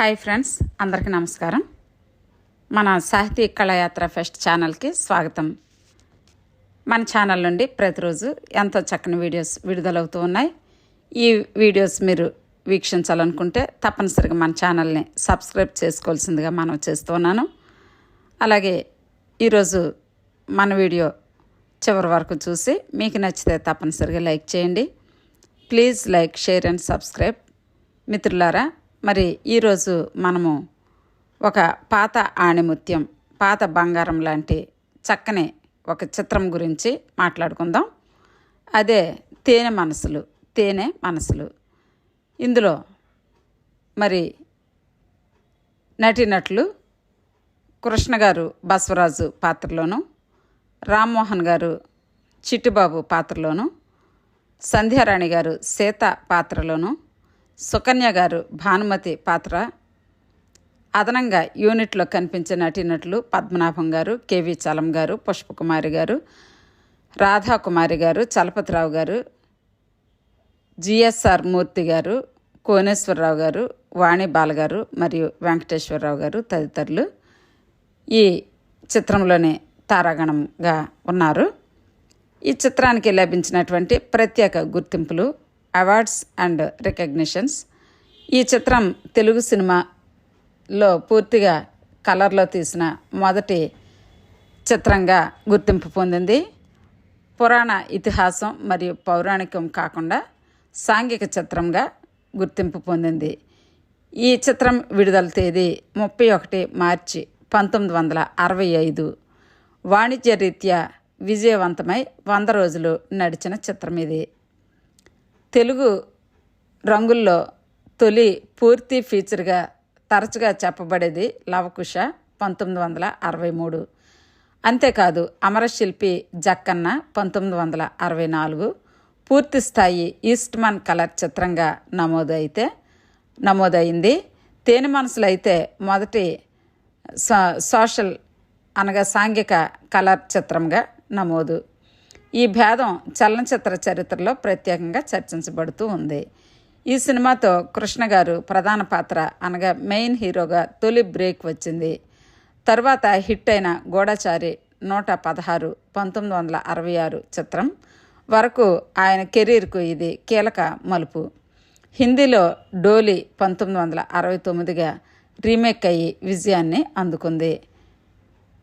Hi friends అందరికీ నమస్కారం. మన సాహితీ కళాయాత్ర ఫెస్ట్ ఛానల్కి స్వాగతం. మన ఛానల్ నుండి ప్రతిరోజు ఎంతో చక్కని వీడియోస్ విడుదలవుతూ ఉన్నాయి. ఈ వీడియోస్ మీరు వీక్షించాలనుకుంటే తప్పనిసరిగా మన ఛానల్ని సబ్స్క్రైబ్ చేసుకోవాల్సిందిగా మనం చేస్తున్నాను అలాగే ఈరోజు మన వీడియో చివరి వరకు చూసి మీకు నచ్చితే తప్పనిసరిగా లైక్ చేయండి. Please like share and subscribe. మిత్రులారా మరి ఈరోజు మనము ఒక పాత ఆణిముత్యం పాత బంగారం లాంటి చక్కని ఒక చిత్రం గురించి మాట్లాడుకుందాం. అదే తేనె మనసులు తేనె మనసులు. ఇందులో మరి నటీనటులు కృష్ణ గారు బసవరాజు పాత్రలోను రామ్మోహన్ గారు చిట్టుబాబు పాత్రలోను సంధ్యారాణి గారు సీత పాత్రలోను సుకన్య గారు భానుమతి పాత్ర. అదనంగా యూనిట్లో కనిపించే నటీనటులు పద్మనాభం గారు కేవి చలం గారు పుష్పకుమారి గారు రాధాకుమారి గారు చలపతిరావు గారు జిఎస్ఆర్ మూర్తి గారు కోనేశ్వరరావు గారు వాణి బాలగారు మరియు వెంకటేశ్వరరావు గారు తదితరులు ఈ చిత్రంలోనే తారాగణంగా ఉన్నారు. ఈ చిత్రానికి లభించినటువంటి ప్రత్యేక గుర్తింపులు అవార్డ్స్ అండ్ రికగ్నిషన్స్. ఈ చిత్రం తెలుగు సినిమాలో పూర్తిగా కలర్లో తీసిన మొదటి చిత్రంగా గుర్తింపు పొందింది. పురాణ ఇతిహాసం మరియు పౌరాణికం కాకుండా సాంఘిక చిత్రంగా గుర్తింపు పొందింది. ఈ చిత్రం విడుదల తేదీ ముప్పై ఒకటి మార్చి పంతొమ్మిది వందల అరవై ఐదు. వాణిజ్య రీత్యా విజయవంతమై వంద రోజులు నడిచిన చిత్రం ఇది తెలుగు రంగుల్లో తొలి పూర్తి ఫీచర్గా తరచుగా చెప్పబడేది లవకుశ పంతొమ్మిది వందల అరవై మూడు. అంతేకాదు అమరశిల్పి జక్కన్న పంతొమ్మిది వందల అరవై నాలుగు. పూర్తి స్థాయి ఈస్ట్మన్ కలర్ చిత్రంగా నమోదైతే నమోదైంది. తేనె మనసులు అయితే మొదటి సో సోషల్ అనగా సాంఘిక కలర్ చిత్రంగా నమోదు. ఈ భేదం చలనచిత్ర చరిత్రలో ప్రత్యేకంగా చర్చించబడుతూ ఉంది. ఈ సినిమాతో కృష్ణ గారు ప్రధాన పాత్ర అనగా మెయిన్ హీరోగా తొలి బ్రేక్ వచ్చింది. తర్వాత హిట్ అయిన గూఢచారి నూట పదహారు పంతొమ్మిది వందల అరవై ఆరు చిత్రం వరకు ఆయన కెరీర్కు ఇది కీలక మలుపు. హిందీలో డోలీ పంతొమ్మిది వందల అరవై తొమ్మిదిగా రీమేక్ అయ్యి విజయాన్ని అందుకుంది.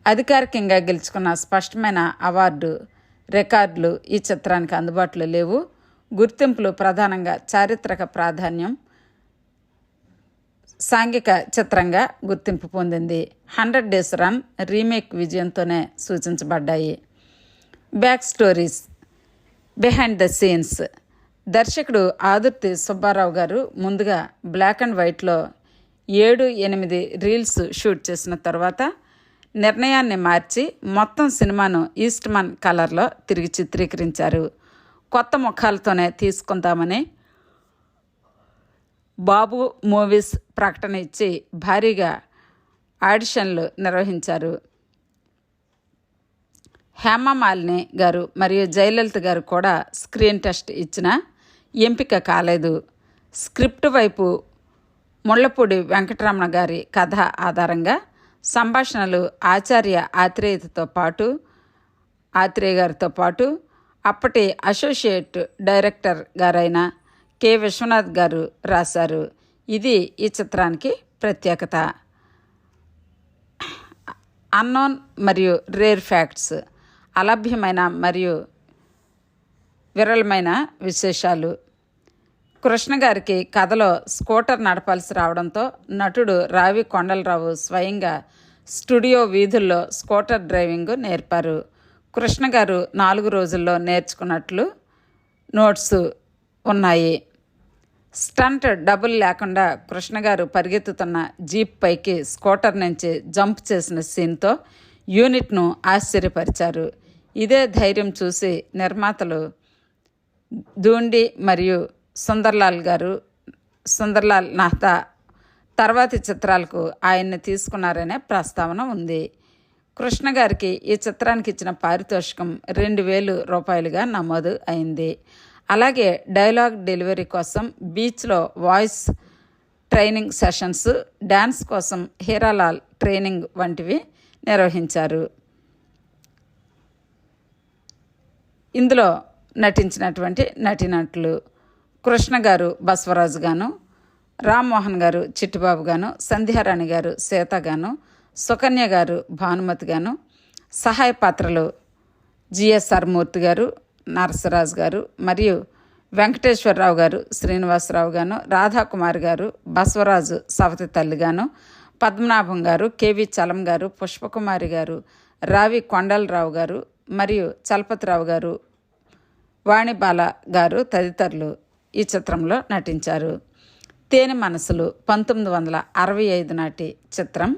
అధికారికంగా గెలుచుకున్న స్పష్టమైన అవార్డు రికార్డులు ఈ చిత్రానికి అందుబాటులో లేవు. గుర్తింపులు ప్రధానంగా చారిత్రక ప్రాధాన్యం సాంఘిక చిత్రంగా గుర్తింపు పొందింది. హండ్రెడ్ డేస్ రన్ రీమేక్ విజయంతోనే సూచించబడ్డాయి. Back stories behind the scenes. దర్శకుడు ఆదుర్తి సుబ్బారావు గారు ముందుగా బ్లాక్ అండ్ వైట్లో ఏడు ఎనిమిది రీల్స్ షూట్ చేసిన తర్వాత నిర్ణయాన్ని మార్చి మొత్తం సినిమాను ఈస్ట్మన్ కలర్లో తిరిగి చిత్రీకరించారు. కొత్త ముఖాలతోనే తీసుకుందామని బాబు మూవీస్ ప్రకటన ఇచ్చి భారీగా ఆడిషన్లు నిర్వహించారు. హేమమాలిని గారు మరియు జయలలిత గారు కూడా స్క్రీన్ టెస్ట్ ఇచ్చిన ఎంపిక కాలేదు. స్క్రిప్ట్ వైపు ముళ్ళపూడి వెంకటరమణ గారి కథ ఆధారంగా సంభాషణలు ఆచార్య ఆత్రేయతతో పాటు ఆత్రేయ గారితో పాటు అప్పటి అసోసియేట్ డైరెక్టర్ గారైన కె. విశ్వనాథ్ గారు రాశారు. ఇది ఈ చిత్రానికి ప్రత్యేకత. అన్నోన్ మరియు రేర్ ఫ్యాక్ట్స్ అలభ్యమైన మరియు విరళమైన విశేషాలు కృష్ణ గారికి కథలో స్కూటర్ నడపాల్సి రావడంతో నటుడు రావి కొండలరావు స్వయంగా స్టూడియో వీధుల్లో స్కూటర్ డ్రైవింగ్ నేర్పారు. కృష్ణ గారు నాలుగు రోజుల్లో నేర్చుకున్నట్లు నోట్స్ ఉన్నాయి. స్టంట్ డబుల్ లేకుండా కృష్ణ గారు పరిగెత్తుతున్న జీప్ పైకి స్కూటర్ నుంచి జంప్ చేసిన సీన్తో యూనిట్ను ఆశ్చర్యపరిచారు. ఇదే ధైర్యం చూసి నిర్మాతలు దూండి మరియు సుందర్లాల్ గారు సుందర్లాల్ నాహ్తా తర్వాతి చిత్రాలకు ఆయన్ని తీసుకున్నారనే ప్రస్తావన ఉంది. కృష్ణ గారికి ఈ చిత్రానికి ఇచ్చిన పారితోషికం రెండు వేలు రూపాయలుగా నమోదు అయింది. అలాగే డైలాగ్ డెలివరీ కోసం బీచ్లో వాయిస్ ట్రైనింగ్ సెషన్స్ డ్యాన్స్ కోసం హీరాలాల్ ట్రైనింగ్ వంటివి నిర్వహించారు. ఇందులో నటించినటువంటి నటినట్లు కృష్ణ గారు బసవరాజు గాను రామ్మోహన్ గారు చిట్టుబాబు గాను సంధ్యారాణి గారు సీత గాను సుకన్య గారు భానుమతి గాను సహాయ పాత్రలు జిఎస్ఆర్ మూర్తి గారు నరసరాజు గారు మరియు వెంకటేశ్వరరావు గారు శ్రీనివాసరావు గాను రాధాకుమారి గారు బసవరాజు సవతి తల్లి గాను పద్మనాభం గారు కేవి చలం గారు పుష్పకుమారి గారు రావి కొండలరావు గారు మరియు చలపతిరావు గారు వాణిబాల గారు తదితరులు ఈ చిత్రంలో నటించారు. తేనె మనసులు పంతొమ్మిది వందల అరవై ఐదు నాటి చిత్రం.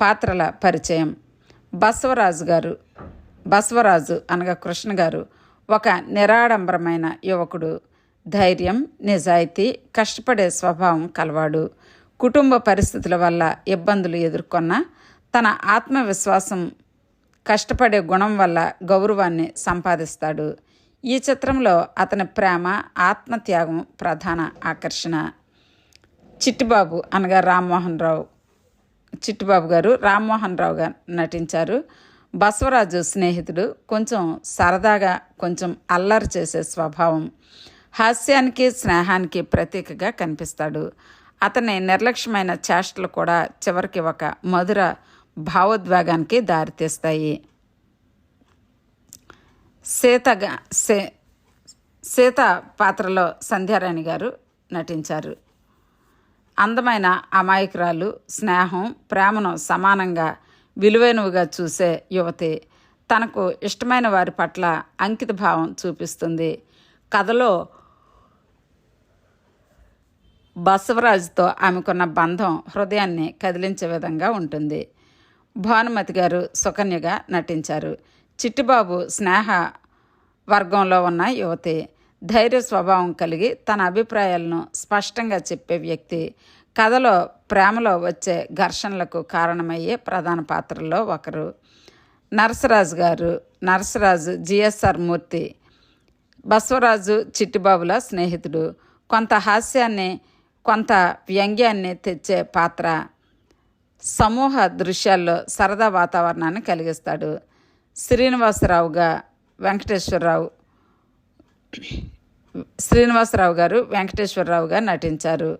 పాత్రల పరిచయం. బసవరాజు గారు బసవరాజు అనగా కృష్ణ గారు ఒక నిరాడంబరమైన యువకుడు. ధైర్యం నిజాయితీ కష్టపడే స్వభావం కలవాడు. కుటుంబ పరిస్థితుల వల్ల ఇబ్బందులు ఎదుర్కొన్న తన ఆత్మవిశ్వాసం కష్టపడే గుణం వల్ల గౌరవాన్ని సంపాదిస్తాడు. ఈ చిత్రంలో అతని ప్రేమ ఆత్మత్యాగం ప్రధాన ఆకర్షణ. చిట్టిబాబు అనగా రామ్మోహన్ రావు. చిట్టిబాబు గారు రామ్మోహన్ రావు గారు నటించారు. బసవరాజు స్నేహితుడు కొంచెం సరదాగా కొంచెం అల్లరి చేసే స్వభావం. హాస్యానికి స్నేహానికి ప్రతీకగా కనిపిస్తాడు. అతని నిర్లక్ష్యమైన చేష్టలు కూడా చివరికి ఒక మధుర భావోద్వేగానికి దారితీస్తాయి. సీతగా సే సీత పాత్రలో సంధ్యారాణి గారు నటించారు. అందమైన అమాయకురాలు స్నేహం ప్రేమను సమానంగా విలువైనవిగా చూసే యువతి తనకు ఇష్టమైన వారి పట్ల అంకిత భావం చూపిస్తుంది. కథలో బసవరాజుతో ఆమెకున్న బంధం హృదయాన్ని కదిలించే విధంగా ఉంటుంది. భానుమతి గారు సుకన్యగా నటించారు. చిట్టిబాబు స్నేహ వర్గంలో ఉన్న యువతి ధైర్య స్వభావం కలిగి తన అభిప్రాయాలను స్పష్టంగా చెప్పే వ్యక్తి. కథలో ప్రేమలో వచ్చే ఘర్షణలకు కారణమయ్యే ప్రధాన పాత్రల్లో ఒకరు. నరసరాజు గారు నరసరాజు జిఎస్ఆర్ మూర్తి. బసవరాజు చిట్టిబాబుల స్నేహితుడు. కొంత హాస్యాన్ని కొంత వ్యంగ్యాన్ని తెచ్చే పాత్ర. సమూహ దృశ్యాల్లో సరదా వాతావరణాన్ని కలిగిస్తాడు. శ్రీనివాసరావుగా వెంకటేశ్వరరావు శ్రీనివాసరావు గారు వెంకటేశ్వరరావుగా నటించారు.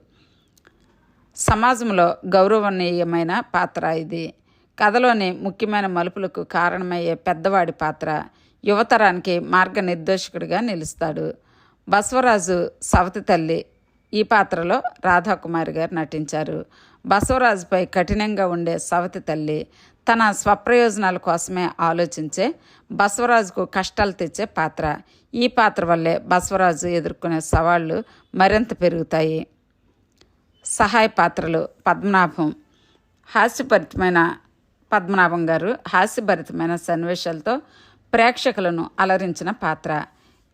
సమాజంలో గౌరవనీయమైన పాత్ర ఇది. కథలోని ముఖ్యమైన మలుపులకు కారణమయ్యే పెద్దవాడి పాత్ర యువతరానికి మార్గనిర్దేశకుడిగా నిలుస్తాడు. బసవరాజు సవతి తల్లి ఈ పాత్రలో రాధాకుమారి గారు నటించారు. బసవరాజుపై కఠినంగా ఉండే సవతి తల్లి తన స్వప్రయోజనాల కోసమే ఆలోచించే బసవరాజుకు కష్టాలు తెచ్చే పాత్ర. ఈ పాత్ర వల్లే బసవరాజు ఎదుర్కొనే సవాళ్ళు మరింత పెరుగుతాయి. సహాయ పాత్రలు పద్మనాభం. హాస్యభరితమైన పద్మనాభం గారు హాస్యభరితమైన సన్నివేశాలతో ప్రేక్షకులను అలరించిన పాత్ర.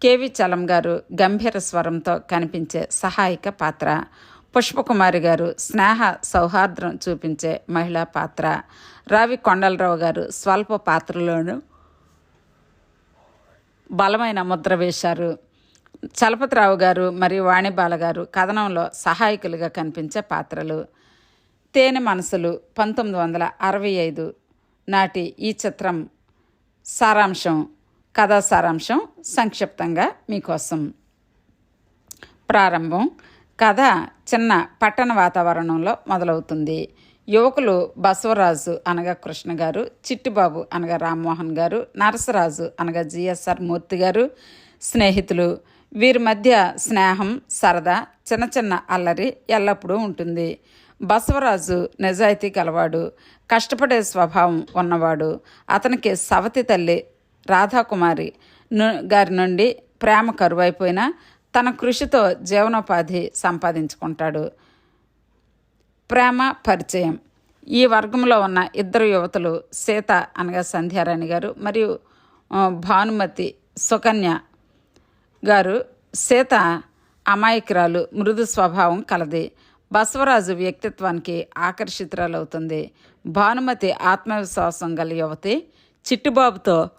కేవి చలం గారు గంభీర స్వరంతో కనిపించే సహాయక పాత్ర. పుష్పకుమారి గారు స్నేహ సౌహార్ద్రం చూపించే మహిళా పాత్ర. రావి కొండలరావు గారు స్వల్ప పాత్రలోనూ బలమైన ముద్ర వేశారు. చలపతిరావు గారు మరియు వాణిబాల గారు కథనంలో సహాయకులుగా కనిపించే పాత్రలు. తేనె మనసులు పంతొమ్మిది వందల అరవై ఐదు నాటి ఈ చిత్రం సారాంశం కథా సారాంశం సంక్షిప్తంగా మీకోసం. ప్రారంభం కథ చిన్న పట్టణ వాతావరణంలో మొదలవుతుంది. యువకులు బసవరాజు అనగా కృష్ణ గారు చిట్టిబాబు అనగా రామ్మోహన్ గారు నరసరాజు అనగా జిఎస్ఆర్ మూర్తి గారు స్నేహితులు. వీరి మధ్య స్నేహం సరదా చిన్న చిన్న అల్లరి ఎల్లప్పుడూ ఉంటుంది. బసవరాజు నిజాయితీ కలవాడు కష్టపడే స్వభావం ఉన్నవాడు. అతనికి సవతి తల్లి రాధాకుమారి గారి నుండి ప్రేమ కరువైపోయినా తన కృషితో జీవనోపాధి సంపాదించుకుంటాడు. ప్రేమ పరిచయం. ఈ వర్గంలో ఉన్న ఇద్దరు యువతులు సీత అనగా సంధ్యారాణి గారు మరియు భానుమతి సుకన్య గారు. సీత అమాయకురాలు మృదు స్వభావం కలది. బసవరాజు వ్యక్తిత్వానికి ఆకర్షితురాలవుతుంది. భానుమతి ఆత్మవిశ్వాసం గల యువతి చిట్టుబాబుతో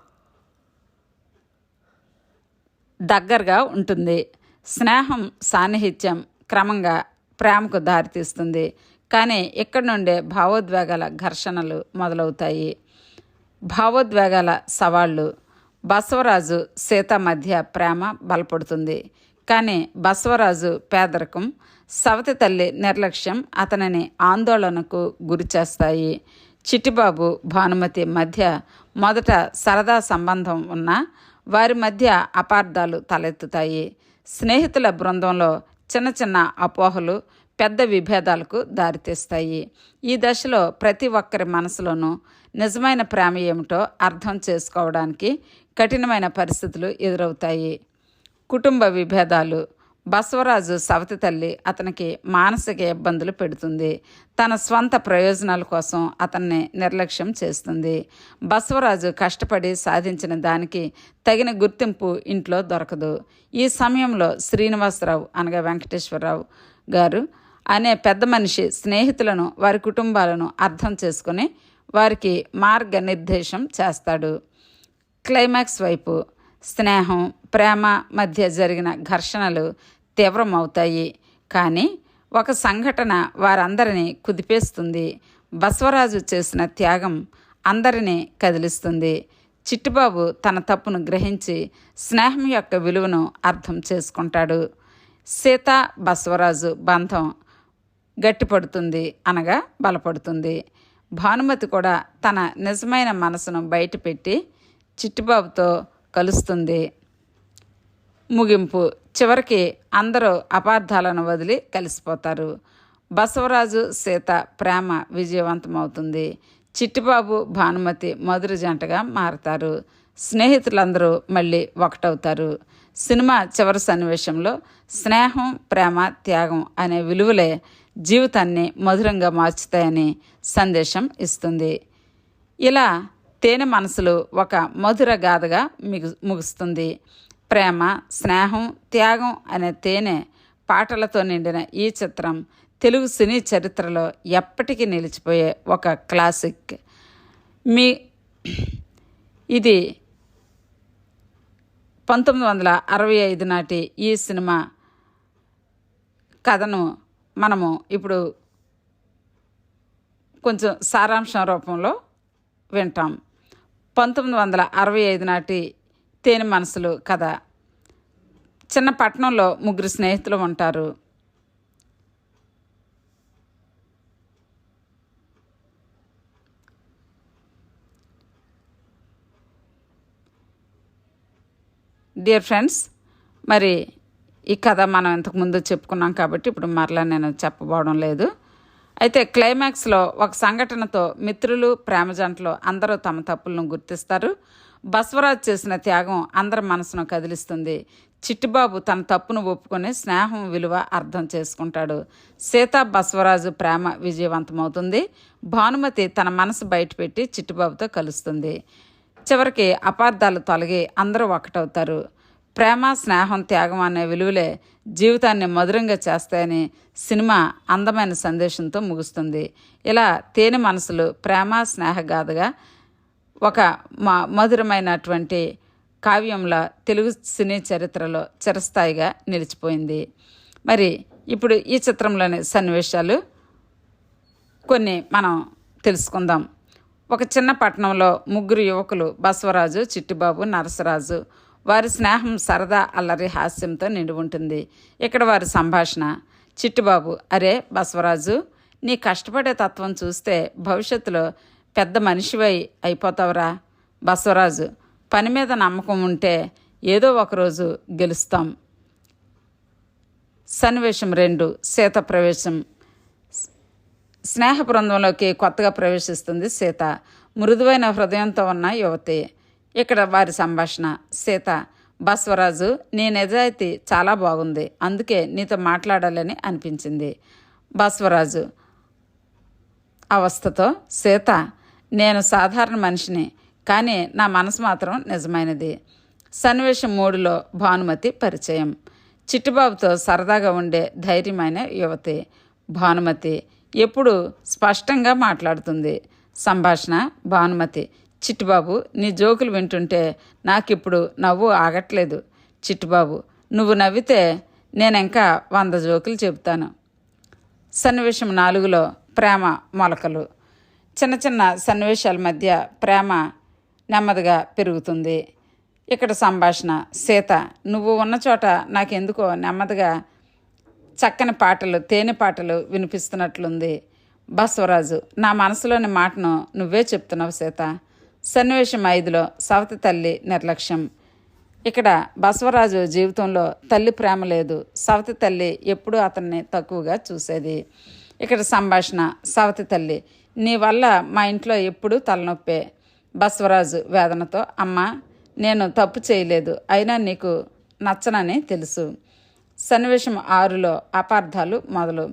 దగ్గరగా ఉంటుంది. స్నేహం సాన్నిహిత్యం క్రమంగా ప్రేమకు దారితీస్తుంది. కానీ ఇక్కడ నుండే భావోద్వేగాల ఘర్షణలు మొదలవుతాయి. భావోద్వేగాల సవాళ్ళు బసవరాజు సీత మధ్య ప్రేమ బలపడుతుంది. కానీ బసవరాజు పేదరికం సవతి తల్లి నిర్లక్ష్యం అతనిని ఆందోళనకు గురిచేస్తాయి చిట్టిబాబు భానుమతి మధ్య మొదట సరదా సంబంధం ఉన్న వారి మధ్య అపార్థాలు తలెత్తుతాయి. స్నేహితుల బృందంలో చిన్న చిన్న అపోహలు పెద్ద విభేదాలకు దారితీస్తాయి. ఈ దశలో ప్రతి ఒక్కరి మనసులోనూ నిజమైన ప్రేమ ఏమిటో అర్థం చేసుకోవడానికి కఠినమైన పరిస్థితులు ఎదురవుతాయి. కుటుంబ విభేదాలు బసవరాజు సవతి తల్లి అతనికి మానసిక ఇబ్బందులు పెడుతుంది. తన స్వంత ప్రయోజనాల కోసం అతన్ని నిర్లక్ష్యం చేస్తుంది. బసవరాజు కష్టపడి సాధించిన దానికి తగిన గుర్తింపు ఇంట్లో దొరకదు. ఈ సమయంలో శ్రీనివాసరావు అనగా వెంకటేశ్వరరావు గారు అనే పెద్ద మనిషి స్నేహితులను వారి కుటుంబాలను అర్థం చేసుకుని వారికి మార్గనిర్దేశం చేస్తాడు. క్లైమాక్స్ వైపు స్నేహం ప్రేమ మధ్య జరిగిన ఘర్షణలు తీవ్రమవుతాయి. కానీ ఒక సంఘటన వారందరినీ కుదిపేస్తుంది. బసవరాజు చేసిన త్యాగం అందరినీ కదిలిస్తుంది. చిట్టుబాబు తన తప్పును గ్రహించి స్నేహం యొక్క విలువను అర్థం చేసుకుంటాడు. సీత బసవరాజు బంధం గట్టిపడుతుంది అనగా బలపడుతుంది. భానుమతి కూడా తన నిజమైన మనసును బయటపెట్టి చిట్టుబాబుతో కలుస్తుంది. ముగింపు. చివరికి అందరూ అపార్థాలను వదిలి కలిసిపోతారు. బసవరాజు సీత ప్రేమ విజయవంతమవుతుంది. చిట్టిబాబు భానుమతి మధుర జంటగా మారతారు. స్నేహితులందరూ మళ్ళీ ఒకటవుతారు. సినిమా చివరి సన్నివేశంలో స్నేహం ప్రేమ త్యాగం అనే విలువలే జీవితాన్ని మధురంగా మార్చుతాయని సందేశం ఇస్తుంది. ఇలా తేనె మనసులు ఒక మధుర గాథగా మిగు ముగుస్తుంది. ప్రేమ స్నేహం త్యాగం అనే తేనె పాటలతో నిండిన ఈ చిత్రం తెలుగు సినీ చరిత్రలో ఎప్పటికీ నిలిచిపోయే ఒక క్లాసిక్. మీ ఇది పంతొమ్మిది వందల అరవై ఐదు నాటి ఈ సినిమా కథను మనము ఇప్పుడు కొంచెం సారాంశం రూపంలో వింటాం. పంతొమ్మిది వందల అరవై ఐదు నాటి తేనె మనసులు కథ. చిన్న పట్టణంలో ముగ్గురు స్నేహితులు ఉంటారు. డియర్ ఫ్రెండ్స్ మరి ఈ కథ మనం ఇంతకుముందు చెప్పుకున్నాం కాబట్టి ఇప్పుడు మరలా నేను చెప్పబోవడం లేదు. అయితే క్లైమాక్స్లో ఒక సంఘటనతో మిత్రులు ప్రేమ జంటలు అందరూ తమ తప్పులను గుర్తిస్తారు. బస్వరాజ్ చేసిన త్యాగం అందరి మనసును కదిలిస్తుంది. చిట్టిబాబు తన తప్పును ఒప్పుకొని స్నేహం విలువ అర్థం చేసుకుంటాడు. సీతా బసవరాజు ప్రేమ విజయవంతమవుతుంది. భానుమతి తన మనసు బయటపెట్టి చిట్టిబాబుతో కలుస్తుంది. చివరికి అపార్థాలు తొలగి అందరూ ఒకటవుతారు. ప్రేమ స్నేహం త్యాగం అనే విలువలే జీవితాన్ని మధురంగా చేస్తాయని సినిమా అందమైన సందేశంతో ముగుస్తుంది. ఇలా తేనె మనసులు ప్రేమ స్నేహగాథగా ఒక మా మధురమైనటువంటి కావ్యంలో తెలుగు సినీ చరిత్రలో చిరస్థాయిగా నిలిచిపోయింది. మరి ఇప్పుడు ఈ చిత్రంలోని సన్నివేశాలు కొన్ని మనం తెలుసుకుందాం. ఒక చిన్న పట్టణంలో ముగ్గురు యువకులు బసవరాజు చిట్టిబాబు నరసరాజు వారి స్నేహం సరదా అల్లరి హాస్యంతో నిండి ఉంటుంది. ఇక్కడ వారి సంభాషణ చిట్టుబాబు అరే బసవరాజు నీ కష్టపడే తత్వం చూస్తే భవిష్యత్తులో పెద్ద మనిషివై అయిపోతావురా. బసవరాజు పని మీద నమ్మకం ఉంటే ఏదో ఒకరోజు గెలుస్తాం. సన్నివేశం రెండు సీత ప్రవేశం. స్నేహ బృందంలోకి కొత్తగా ప్రవేశిస్తుంది సీత. మృదువైన హృదయంతో ఉన్న యువతి. ఇక్కడ వారి సంభాషణ. సీత బస్వరాజు నీ నిజాయితీ చాలా బాగుంది. అందుకే నీతో మాట్లాడాలని అనిపించింది. బస్వరాజు అవస్థతో సీత నేను సాధారణ మనిషిని కానీ నా మనసు మాత్రం నిజమైనది. సన్నివేశం మూడులో భానుమతి పరిచయం. చిట్టుబాబుతో సరదాగా ఉండే ధైర్యమైన యువతి. భానుమతి ఎప్పుడు స్పష్టంగా మాట్లాడుతుంది. సంభాషణ భానుమతి చిట్టుబాబు నీ జోకులు వింటుంటే నాకిప్పుడు నవ్వు ఆగట్లేదు. చిట్టుబాబు నువ్వు నవ్వితే నేను ఇంకా వంద జోకులు చెబుతాను. సన్నివేశం నాలుగులో ప్రేమ మొలకలు. చిన్న చిన్న సన్నివేశాల మధ్య ప్రేమ నెమ్మదిగా పెరుగుతుంది. ఇక్కడ సంభాషణ సీత నువ్వు ఉన్న చోట నాకెందుకో నెమ్మదిగా చక్కని పాటలు తేనె పాటలు వినిపిస్తున్నట్లుంది. బసవరాజు నా మనసులోని మాటను నువ్వే చెప్తున్నావు సీత. సన్నివేశం ఐదులో సవతి తల్లి నిర్లక్ష్యం. ఇక్కడ బసవరాజు జీవితంలో తల్లి ప్రేమ లేదు. సవతి తల్లి ఎప్పుడూ అతన్ని తక్కువగా చూసేది. ఇక్కడ సంభాషణ సవతి తల్లి నీ వల్ల మా ఇంట్లో ఎప్పుడూ తలనొప్పే. బసవరాజు వేదనతో అమ్మ నేను తప్పు చేయలేదు అయినా నీకు నచ్చనని తెలుసు. సన్నివేశం ఆరులో అపార్థాలు మొదలు.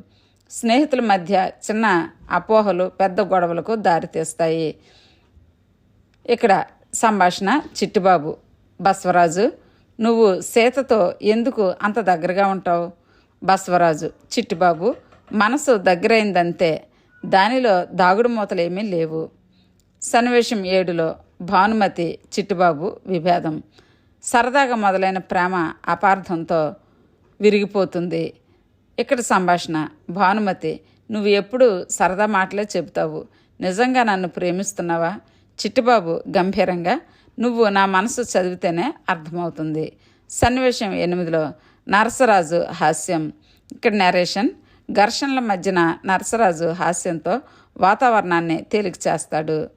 స్నేహితుల మధ్య చిన్న అపోహలు పెద్ద గొడవలకు దారితీస్తాయి. ఇక్కడ సంభాషణ చిట్టిబాబు బస్వరాజు నువ్వు సీతతో ఎందుకు అంత దగ్గరగా ఉంటావు? బస్వరాజు చిట్టిబాబు మనసు దగ్గరైందంతే దానిలో దాగుడు మూతలేమీ లేవు. సన్నివేశం ఏడులో భానుమతి చిట్టిబాబు విభేదం. సరదాగా మొదలైన ప్రేమ అపార్థంతో విరిగిపోతుంది. ఇక్కడ సంభాషణ భానుమతి నువ్వు ఎప్పుడు సరదా మాటలే చెబుతావు. నిజంగా నన్ను ప్రేమిస్తున్నావా? చిట్టిబాబు గంభీరంగా నువ్వు నా మనసు చదివితేనే అర్థమవుతుంది. సన్నివేశం ఎనిమిదిలో నరసరాజు హాస్యం. ఇక్కడ నరేషన్ ఘర్షణల మధ్యన నరసరాజు హాస్యంతో వాతావరణాన్ని తేలిక చేస్తాడు.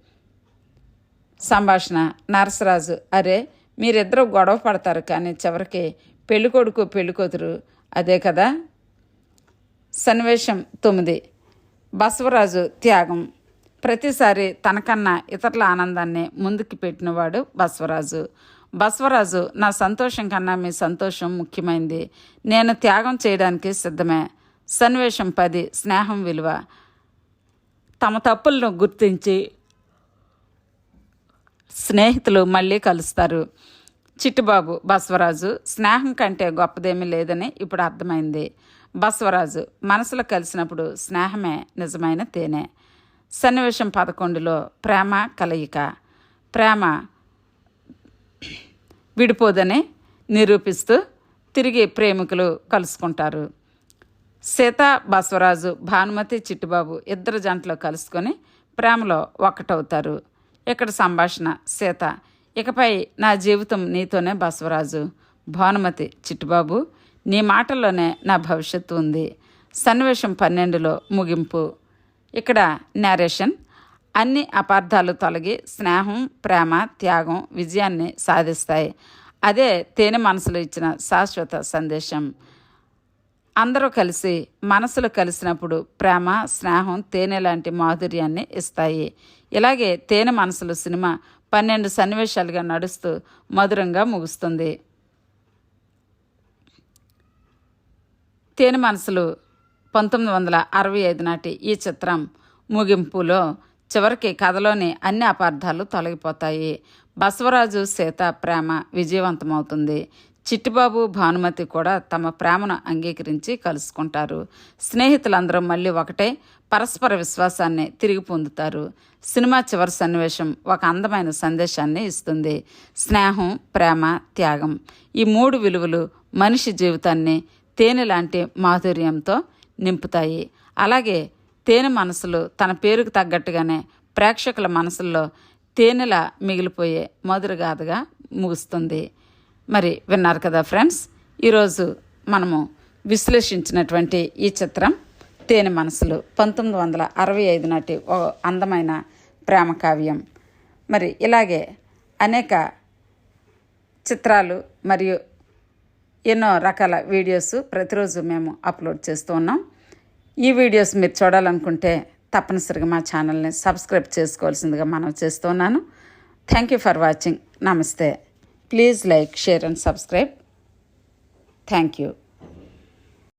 సంభాషణ నరసరాజు అరే మీరిద్దరూ గొడవ పడతారు కానీ చివరికి పెళ్ళికొడుకు పెళ్ళికూతురు అదే కదా? సన్నివేశం తొమ్మిది బసవరాజు త్యాగం. ప్రతిసారి తనకన్నా ఇతరుల ఆనందాన్ని ముందుకు పెట్టినవాడు బసవరాజు. బసవరాజు నా సంతోషం కన్నా మీ సంతోషం ముఖ్యమైంది. నేను త్యాగం చేయడానికి సిద్ధమే. సన్నివేశం పది స్నేహం విలువ. తమ తప్పులను గుర్తించి స్నేహితులు మళ్ళీ కలుస్తారు. చిట్టుబాబు బసవరాజు స్నేహం కంటే గొప్పదేమీ లేదని ఇప్పుడు అర్థమైంది. బసవరాజు మనసులో కలిసినప్పుడు స్నేహమే నిజమైన తేనె. సన్నివేశం పదకొండులో ప్రేమ కలయిక. ప్రేమ విడిపోదని నిరూపిస్తూ తిరిగి ప్రేమికులు కలుసుకుంటారు. సీత బసవరాజు భానుమతి చిట్టుబాబు ఇద్దరు జంటలు కలుసుకొని ప్రేమలో ఒక్కటవుతారు. ఇక్కడ సంభాషణ సీత. ఇకపై నా జీవితం నీతోనే బసవరాజు భానుమతి చిట్టుబాబు నీ మాటల్లోనే నా భవిష్యత్తు ఉంది. సన్నివేశం పన్నెండులో ముగింపు. ఇక్కడ నేరేషన్ అన్ని అపార్థాలు తొలగి స్నేహం ప్రేమ త్యాగం విజయాన్ని సాధిస్తాయి. అదే తేనె మనసులో ఇచ్చిన శాశ్వత సందేశం. అందరూ కలిసి మనసులు కలిసినప్పుడు ప్రేమ స్నేహం తేనె లాంటి మాధుర్యాన్ని ఇస్తాయి. ఇలాగే తేనె మనసులు సినిమా పన్నెండు సన్నివేశాలుగా నడుస్తూ మధురంగా ముగుస్తుంది. తేనె మనసులు పంతొమ్మిది వందల అరవై ఐదు నాటి ఈ చిత్రం ముగింపులో చివరికి కథలోని అన్ని అపార్థాలు తొలగిపోతాయి. బసవరాజు సీత ప్రేమ విజయవంతమవుతుంది. చిట్టిబాబు భానుమతి కూడా తమ ప్రేమను అంగీకరించి కలుసుకుంటారు. స్నేహితులందరూ మళ్ళీ ఒకటే పరస్పర విశ్వాసాన్ని తిరిగి పొందుతారు. సినిమా చివరి సన్నివేశం ఒక అందమైన సందేశాన్ని ఇస్తుంది. స్నేహం ప్రేమ త్యాగం ఈ మూడు విలువలు మనిషి జీవితాన్ని తేనె లాంటి మాధుర్యంతో నింపుతాయి. అలాగే తేనె మనసులు తన పేరుకు తగ్గట్టుగానే ప్రేక్షకుల మనసుల్లో తేనెలా మిగిలిపోయే మధురగాథగా ముగుస్తుంది. మరి విన్నారు కదా ఫ్రెండ్స్ ఈరోజు మనము విశ్లేషించినటువంటి ఈ చిత్రం తేనె మనసులు పంతొమ్మిది వందల అరవై ఐదు నాటి ఓ అందమైన ప్రేమ కావ్యం. మరి ఇలాగే అనేక చిత్రాలు మరియు ఎన్నో రకాల వీడియోస్ ప్రతిరోజు మేము అప్లోడ్ చేస్తూ ఉన్నాం. ఈ వీడియోస్ మీరు చూడాలనుకుంటే తప్పనిసరిగా మా ఛానల్ని సబ్స్క్రైబ్ చేసుకోవాల్సిందిగా మనం చేస్తున్నాను థ్యాంక్ యూ ఫర్ వాచింగ్ నమస్తే. Please like share and subscribe thank you